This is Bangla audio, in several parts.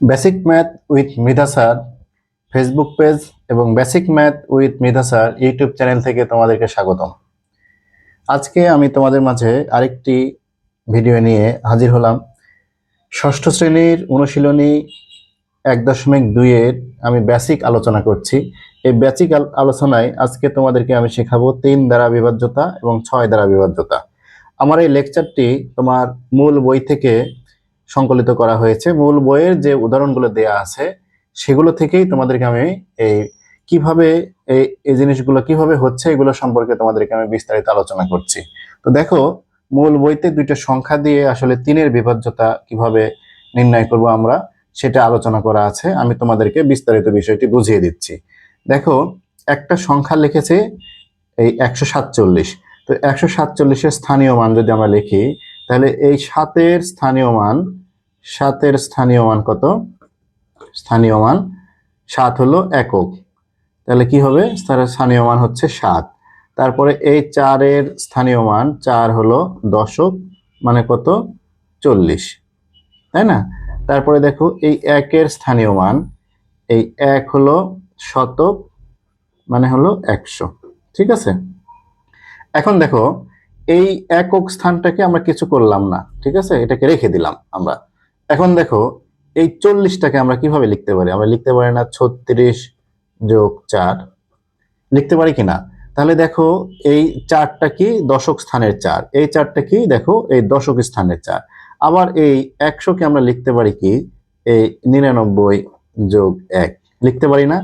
Basic math with Mridha sir Facebook page এবং basic math with Mridha sir YouTube channel থেকে তোমাদেরকে স্বাগতম। আজকে আমি তোমাদের মাঝে আরেকটি ভিডিও নিয়ে হাজির হলাম। ষষ্ঠ শ্রেণির অনুশীলনী এক দশমিক দুইয়ের আমি বেসিক আলোচনা করছি। এই বেসিক আলোচনায় আজকে তোমাদেরকে আমি শেখাবো তিন দ্বারা বিভাজ্যতা এবং ছয় দ্বারা বিভাজ্যতা। আমার এই লেকচারটি তোমার মূল বই থেকে সংকলিত করা হয়েছে। মূল বইয়ের যে উদাহরণগুলো দেয়া আছে, সেগুলো থেকেই তোমাদেরকে আমি এই কীভাবে এই এই জিনিসগুলো কীভাবে হচ্ছে, এগুলো সম্পর্কে তোমাদেরকে আমি বিস্তারিত আলোচনা করছি। তো দেখো, মূল বইতে দুইটা সংখ্যা দিয়ে আসলে তিনের বিভাজ্যতা কীভাবে নির্ণয় করব আমরা, সেটা আলোচনা করা আছে। আমি তোমাদেরকে বিস্তারিত বিষয়টি বুঝিয়ে দিচ্ছি। দেখো, একটা সংখ্যা লিখেছে এই একশো সাতচল্লিশ। তো একশো সাতচল্লিশের স্থানীয় মান যদি আমরা লিখি, তাহলে এই সাতের স্থানীয় মান সাতের স্থানীয় মান কত? স্থানীয় মান সাত হলো একক। তাহলে কি হবে? স্থানীয় মান হচ্ছে সাত। তারপরে এই চারের স্থানীয় মান চার হলো দশক মানে কত? চল্লিশ। তাই না? তারপরে দেখো, এই একের স্থানীয় মান, এই এক হলো শতক মানে হলো একশো। ঠিক আছে? এখন দেখো, এই একক স্থানটাকে আমরা কিছু করলাম না। ঠিক আছে? এটাকে রেখে দিলাম আমরা। এখন দেখো, এই চল্লিশটাকে আমরা কীভাবে লিখতে পারি? আমরা লিখতে পারি না ছত্রিশ যোগ চার। লিখতে পারি কিনা? তাহলে দেখো, এই চারটা কি দশক স্থানের চার। এই চারটা কি দেখো, এই দশক স্থানের চার। আবার এই একশোকে আমরা লিখতে পারি কি? এই নিরানব্বই যোগ এক। লিখতে পারি না?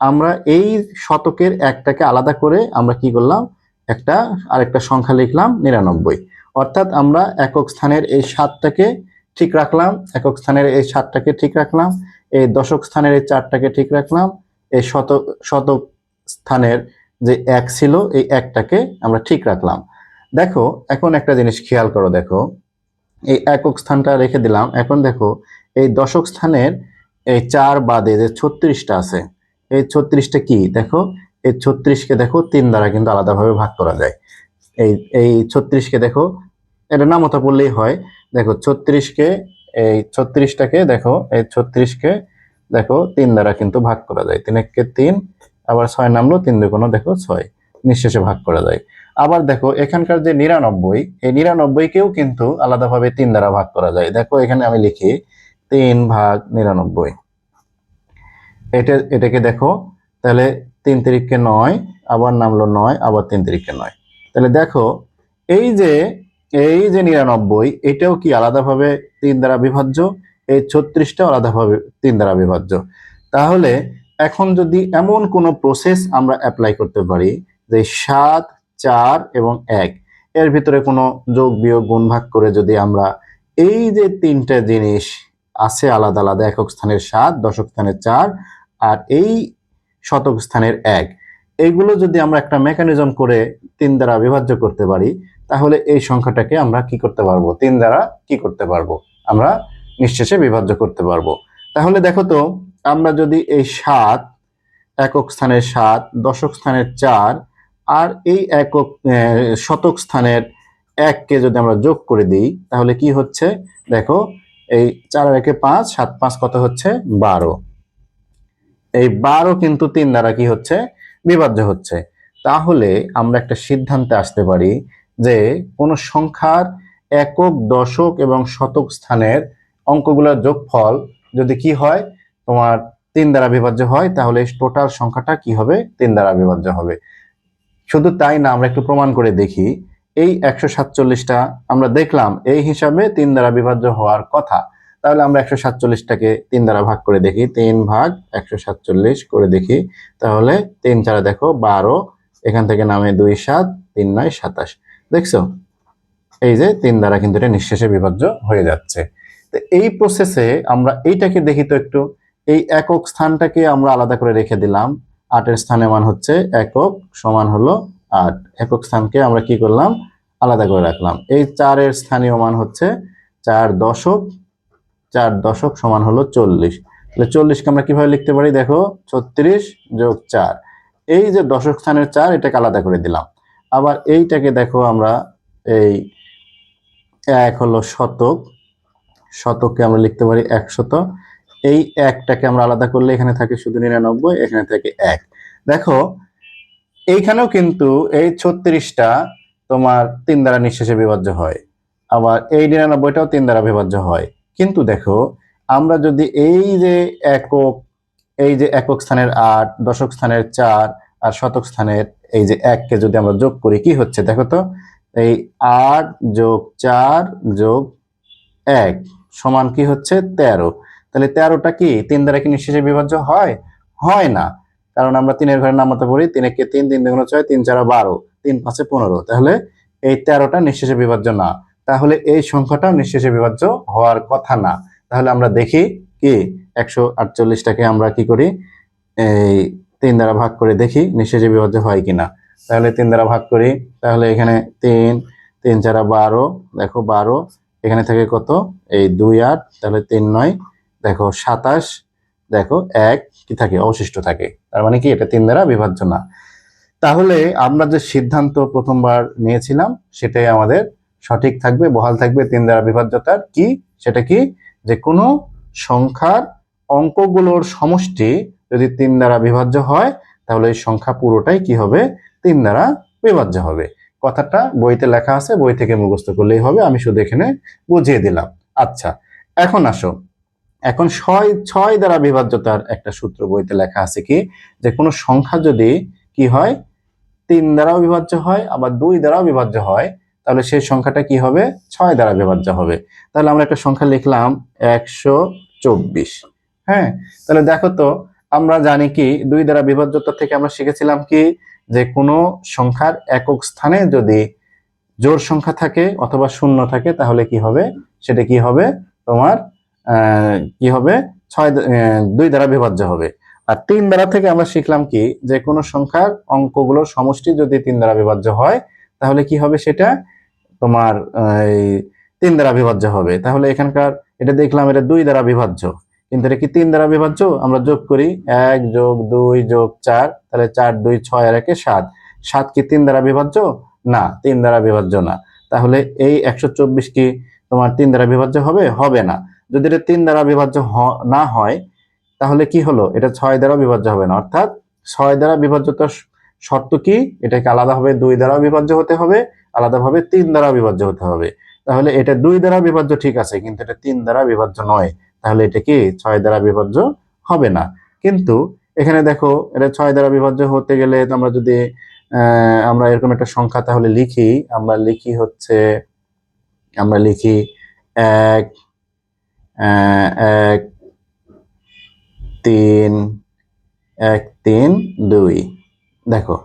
আমরা এই শতকের একটাকে আলাদা করে আমরা কি করলাম? একটা, আরেকটা সংখ্যা লিখলাম নিরানব্বই। অর্থাৎ আমরা একক স্থানের এই সাতটাকে ঠিক রাখলাম। একক স্থানের এই সাতটাকে ঠিক রাখলাম। এই দশক স্থানের এই চারটাকে ঠিক রাখলাম। এই শতক শতক স্থানের যে এক ছিল, এই একটাকে আমরা ঠিক রাখলাম। দেখো, এখন একটা জিনিস খেয়াল করো, দেখো। এই একক স্থানটা রেখে দিলাম। এখন দেখো, এই দশক স্থানের এই চার বাদে যে ছত্রিশটা আছে, এই ছত্রিশটা কি? দেখো, এই ছত্রিশকে দেখো তিন দ্বারা কিন্তু আলাদাভাবে ভাগ করা যায়। এই এই ছত্রিশকে দেখো এটা নামতা পড়লেই হয়। দেখো, ছত্রিশকে, এই ছত্রিশটাকে দেখো, এই ছত্রিশকে দেখো, তিন দ্বারা কিন্তু ভাগ করা যায়। তিন এককে তিন, আবার ছয় নামলো, তিন দুগুণ দেখো ছয়। নিঃশেষে ভাগ করা যায়। আবার দেখো, এখানকার যে নিরানব্বই, এই নিরানব্বইকেও কিন্তু আলাদাভাবে তিন দ্বারা ভাগ করা যায়। দেখো, এখানে আমি লিখি, তিন ভাগ নিরানব্বই। এটা, এটাকে দেখো, তাহলে তিন তিরিখকে নয়, আবার নামলো নয়, আবার তিন তিরিখকে নয়। তাহলে দেখো, এই যে এই যে নিরানব্বই, এটাও কি আলাদাভাবে তিন দ্বারা বিভাজ্য? এই ছত্রিশটাও আলাদাভাবে তিন দ্বারা বিভাজ্য। তাহলে এখন যদি এমন কোনো প্রসেস আমরা অ্যাপ্লাই করতে পারি যে সাত, চার এবং এক, এর ভিতরে কোনো যোগ, বিয়োগ, গুণ, ভাগ করে যদি আমরা এই যে তিনটা জিনিস আছে আলাদা আলাদা, একক স্থানের সাত, দশক স্থানের চার আর এই শতক স্থানের এক এইগুলো যদি আমরা একটা মেকানিজম করে তিন দ্বারা বিভাজ্য করতে পারি তাহলে এই সংখ্যাটাকে আমরা কি করতে পারব? তিন দ্বারা কি করতে পারব? আমরা নিঃশেষে বিভাজ্য করতে পারব। তাহলে দেখো তো, আমরা যদি এই সাত, একক স্থানের সাত, দশক স্থানের চার, আর এই একক শতক স্থানের এককে যদি আমরা যোগ করে দিই, তাহলে কি হচ্ছে? দেখো, এই চার একে পাঁচ, সাত পাঁচ কত হচ্ছে? বারো। এই বারো কিন্তু তিন দ্বারা কি হচ্ছে? বিভাজ্য হচ্ছে। তাহলে আমরা একটা সিদ্ধান্তে আসতে পারি যে কোন সংখ্যার একক, দশক এবং শতক স্থানের অঙ্কগুলোর যোগফল যদি কি হয়, তোমার তিন দ্বারা বিভাজ্য হয়, তাহলে টোটাল সংখ্যাটা কি হবে? তিন দ্বারা বিভাজ্য হবে। শুধু তাই না, আমরা একটু প্রমাণ করে দেখি। এই একশো সাতচল্লিশটা আমরা দেখলাম, এই হিসাবে তিন দ্বারা বিভাজ্য হওয়ার কথা। তাহলে আমরা একশো সাতচল্লিশটাকে তিন দ্বারা ভাগ করে দেখি। তিন ভাগ একশো সাতচল্লিশ করে দেখি। তাহলে তিন চারা দেখো, বারো, এখান থেকে নামে দুই সাত, তিন নয়, সাতাশ। দেখছ? এই যে তিন দ্বারা কিন্তু এটা নিঃশেষে বিভাজ্য হয়ে যাচ্ছে। তো এই প্রসেসে আমরা এইটাকে দেখি তো একটু। এই একক স্থানটাকে আমরা আলাদা করে রেখে দিলাম। আটের স্থানে মান হচ্ছে একক সমান হলো আট। একক স্থানকে আমরা কি করলাম? আলাদা করে রাখলাম। এই চারের স্থানীয় মান হচ্ছে চার দশক। চার দশক সমান হলো চল্লিশ। তাহলে চল্লিশকে আমরা কীভাবে লিখতে পারি? দেখো, ছত্রিশ যোগ চার। এই যে দশক স্থানের চার, এটাকে আলাদা করে দিলাম। আবার এইটাকে দেখো আমরা এই এক হলো শতক, শতককে আমরা লিখতে পারি একশত এই একটাকে আমরা আলাদা করলে এখানে থাকে শুধু নিরানব্বই, এখানে থাকে এক। দেখো, এইখানেও কিন্তু এই ছত্রিশটা তোমার তিন দ্বারা নিঃশেষে বিভাজ্য হয়। আবার এই নিরানব্বইটাও তিন দ্বারা বিভাজ্য হয়। কিন্তু দেখো, আমরা যদি এই যে একক, এই যে একক স্থানের আট, দশক স্থানের চার আর শতক স্থানের এই যে এককে যদি আমরা যোগ করি, কি হচ্ছে? দেখো তো, এই আট যোগ চার যোগ এক সমান কি হচ্ছে? তেরো। তাহলে তেরোটা কি? তিন দ্বারা কি নিঃশেষে বিভাজ্য হয়? হয় না। কারণ আমরা তিনের ঘরে নামাতে পড়ি, তিন একে তিন তিন দুগুণ ছয়, তিন চার বারো, তিন পাঁচে পনেরো। তাহলে এই তেরোটা নিঃশেষে বিভাজ্য না। তাহলে এই সংখ্যাটাও নিঃশেষে বিভাজ্য হওয়ার কথা না। তাহলে আমরা দেখি কি? একশো আটচল্লিশটাকে আমরা কি করি? এই তিন দ্বারা ভাগ করে দেখি নিঃশেষে বিভাজ্য হয় কিনা। তাহলে তিন দ্বারা ভাগ করি, তাহলে এখানে তিন তিন চারা বারো, দেখো বারো, এখানে থাকে কত? এই দুই আট, তাহলে তিন নয়, দেখো সাতাশ, দেখো এক, কি থাকে? অবশিষ্ট থাকে। তার মানে কি? এটা তিন দ্বারা বিভাজ্য না। তাহলে আমরা যে সিদ্ধান্ত প্রথমবার নিয়েছিলাম, সেটাই আমাদের সঠিক থাকবে, বহাল থাকবে তিন দ্বারা বিভাজ্যতার। কি? সেটা কি? যে কোনো সংখ্যার অঙ্কগুলোর সমষ্টি যদি তিন দ্বারা বিভাজ্য হয়, তাহলে এই সংখ্যা পুরোটাই কি হবে? তিন দ্বারা বিভাজ্য হবে। কথাটা বইতে লেখা আছে, বই থেকে মুখস্থ করলেই হবে। আমি শুধু এখানে বুঝিয়ে দিলাম। আচ্ছা এখন আসো। এখন ছয় ছয় দ্বারা বিভাজ্যতার একটা সূত্র বইতে লেখা আছে কি? যে কোনো সংখ্যা যদি কি হয়, তিন দ্বারাও বিভাজ্য হয়, আবার দুই দ্বারাও বিভাজ্য হয়, তাহলে সেই সংখ্যাটা কি হবে? ছয় দ্বারা বিভাজ্য হবে। তাহলে আমরা একটা সংখ্যা লিখলাম একশো চব্বিশ। হ্যাঁ তাহলে দেখো তো আমরা জানি কি, দুই দ্বারা বিভাজ্যতা থেকে আমরা শিখেছিলাম কি, যে কোনো সংখ্যার একক স্থানে যদি জোর সংখ্যা থাকে অথবা শূন্য থাকে, তাহলে কি হবে? সেটা কি হবে? তোমার কি হবে? ছয় দুই দ্বারা বিভাজ্য হবে। আর তিন দ্বারা থেকে আমরা শিখলাম কি, যে কোনো সংখ্যার অঙ্কগুলোর সমষ্টি যদি তিন দ্বারা বিভাজ্য হয়, তাহলে কি হবে সেটা? তোমার তিন দ্বারা বিভাজ্য হবে। তাহলে এখানকার, এটা দেখলাম এটা দুই দ্বারা বিভাজ্য। কিন্তু এটা কি তিন দ্বারা বিভাজ্য? আমরা যোগ করি এক যোগ দুই যোগ চার, তাহলে চার, দুই, ছয় আর একে সাত। সাত কি তিন দ্বারা বিভাজ্য? না, তিন দ্বারা বিভাজ্য না। তাহলে এই একশো চব্বিশ কি তোমার তিন দ্বারা বিভাজ্য হবে? হবে না। যদি এটা তিন দ্বারা বিভাজ্য না হয়, তাহলে কি হলো? এটা ছয় দ্বারা বিভাজ্য হবে না। অর্থাৎ ছয় দ্বারা বিভাজ্যতার শর্ত কি? এটাকে আলাদাভাবে দুই দ্বারা বিভাজ্য হতে হবে, আলাদাভাবে তিন দ্বারা বিভাজ্য হতে হবে। তাহলে এটা দুই দ্বারা বিভাজ্য ঠিক আছে, কিন্তু এটা তিন দ্বারা বিভাজ্য নয়। তাহলে এটা কি ছয় দ্বারা বিভাজ্য হবে না। কিন্তু এখানে দেখো, এটা ছয় দ্বারা বিভাজ্য হতে গেলে আমরা যদি আমরা এরকম একটা সংখ্যা তাহলে লিখি, আমরা লিখি হচ্ছে, আমরা লিখি এক এক, তিন এক, তিন, দুই। দেখো,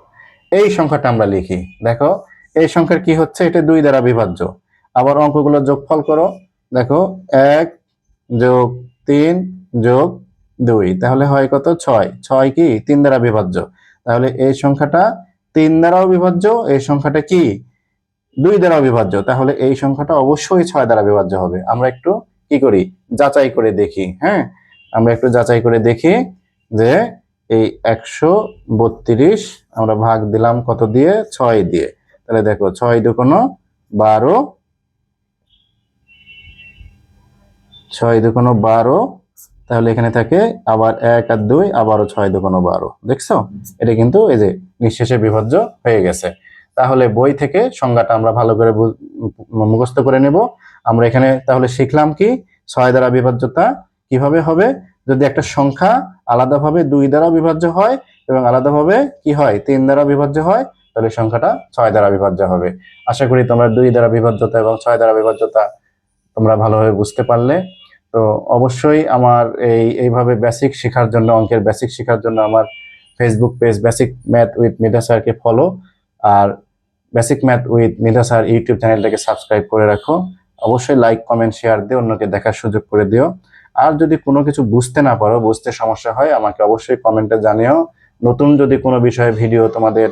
এই সংখ্যাটা আমরা লিখি। দেখো, এই সংখ্যার কি হচ্ছে? এটা দুই দ্বারা বিভাজ্য। আবার অঙ্কগুলো যোগফল করো। দেখো, এক যোগ তিন, যোগ দুই। তাহলে হয় কত? ছয়। ছয় কি? তিন দ্বারা বিভাজ্য। তাহলে এই সংখ্যাটা তিন দ্বারাও বিভাজ্য, এই সংখ্যাটা কি? দুই দ্বারাও বিভাজ্য। তাহলে এই সংখ্যাটা অবশ্যই ছয় দ্বারা বিভাজ্য হবে। আমরা একটু কি করি? যাচাই করে দেখি হ্যাঁ? আমরা একটু যাচাই করে দেখি যে এই একশো বত্রিশ আমরা ভাগ দিলাম কত দিয়ে? ছয় দিয়ে। তাহলে দেখো, ছয় দুকোনো বারো ছয় দুকোনো বারো, তাহলে এখানে থাকে আবার এক আর দুই, আবারও ছয় দুকোনো বারো। দেখছ? এটা কিন্তু এই যে নিঃশেষে বিভাজ্য হয়ে গেছে। তাহলে বই থেকে সংজ্ঞাটা আমরা ভালো করে মুখস্থ করে নেব। আমরা এখানে তাহলে শিখলাম কি? ছয় দ্বারা বিভাজ্যতা কীভাবে হবে? যদি একটা সংখ্যা আলাদাভাবে দুই দ্বারা বিভাজ্য হয় এবং আলাদাভাবে কি হয়? তিন দ্বারা বিভাজ্য হয়, তাহলে সংখ্যাটা ছয় দ্বারা বিভাজ্য হবে। আশা করি তোমরা দুই দ্বারা বিভাজ্যতা এবং ছয় দ্বারা বিভাজ্যতা তোমরা ভালোভাবে বুঝতে পারলে। তো অবশ্যই আমার এই, এইভাবে বেসিক শেখার জন্য, অঙ্কের বেসিক শেখার জন্য আমার Facebook page basic math with Midha স্যারকে follow R basic math with Midha sir YouTube চ্যানেলটাকে সাবস্ক্রাইব করে রাখো। অবশ্যই লাইক কমেন্ট শেয়ার দিয়ে অন্যকে দেখার সুযোগ করে দিও। আর যদি কোনো কিছু বুঝতে না পারো, বুঝতে সমস্যা হয়, আমাকে অবশ্যই কমেন্টে জানিও। নতুন যদি কোনো বিষয়ে ভিডিও তোমাদের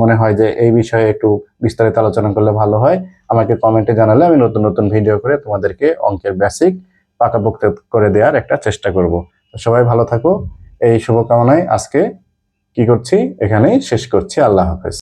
মনে হয় যে এই বিষয়ে একটু বিস্তারিত আলোচনা করলে ভালো হয়। আমাকে কমেন্টে জানালে আমি নতুন নতুন ভিডিও করে তোমাদেরকে অঙ্কের বেসিক পাকাপোক্ত করে দেওয়ার একটা চেষ্টা করব। সবাই ভালো থাকো। এই শুভকামনায় আজকে কি করছি? এখানেই শেষ করছি। আল্লাহ হাফেজ।